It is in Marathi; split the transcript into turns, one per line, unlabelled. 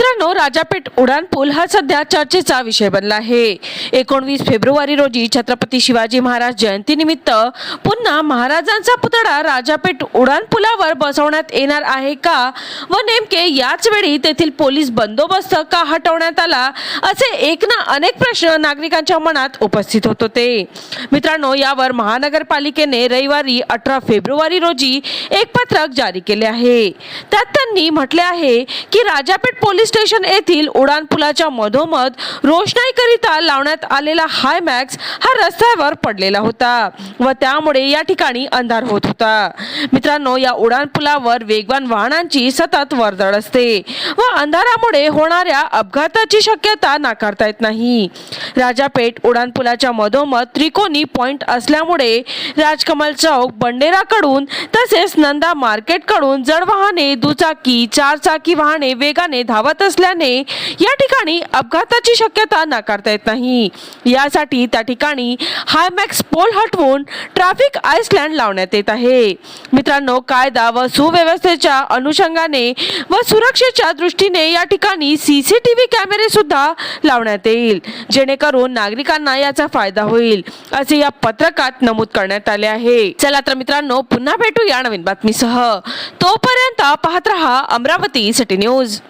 मित्रांनो राजापेठ उड्डाणपूल हा सध्या चर्चेचा विषय बनला आहे. एकोणवीस फेब्रुवारी रोजी छत्रपती शिवाजी महाराज जयंतीनिमित्त पुन्हा महाराजांचा पुतळा राजापेठ उड्डाणपुलावर बसवण्यात येणार आहे का? व नेमके याच वेळी तेथील पोलीस बंदोबस्त का हटवण्यात आला? असे एक ना अनेक प्रश्न नागरिकांच्या मनात उपस्थित होत होते. मित्रांनो यावर महानगरपालिकेने रविवारी अठरा फेब्रुवारी रोजी एक पत्रक जारी केले आहे. त्यात त्यांनी म्हटले आहे की राजापेठ पोलीस स्टेशन येथील उड्डाणपुलाच्या मधोमध रोषणाईकरिता लावण्यात आलेला हाय मॅक्स हा रस्त्यावर पडलेला होता व त्यामुळे या ठिकाणी अंधार होत होता. मित्रांनो या उड्डाणपुलावर वेगवान वाहनांची सतत वर्दळ असते व अंधारामुळे होणाऱ्या अपघाताची शक्यता नाकारता येत नाही. राजापेठ उड्डाणपुलाच्या मधोमध त्रिकोणी पॉइंट असल्यामुळे राजकमल चौक बंडेराकडून तसेच नंदा मार्केटकडून जड वाहने दुचाकी चारचाकी वाहने वेगाने धावत असल्याने या ठिकाणी अपघाताची शक्यता नाकारता येत नाही. यासाठी त्या ठिकाणी हायमॅक्स पोल हटवून ट्रॅफिक आइसलँड लावण्यात येत आहे. मित्रांनो कायदा व सुव्यवस्थेच्या अनुषंगाने व सुरक्षेच्या दृष्टीने या ठिकाणी सीसीटीव्ही कॅमेरे सुद्धा लावण्यात येईल. करून नागरिकांना याचा फायदा होईल असे या पत्रकात नमूद करण्यात आले आहे. चला तर मित्रांनो पुन्हा भेटू या नवीन बातमीसह. तोपर्यंत पाहत रहा अमरावती सिटी न्यूज.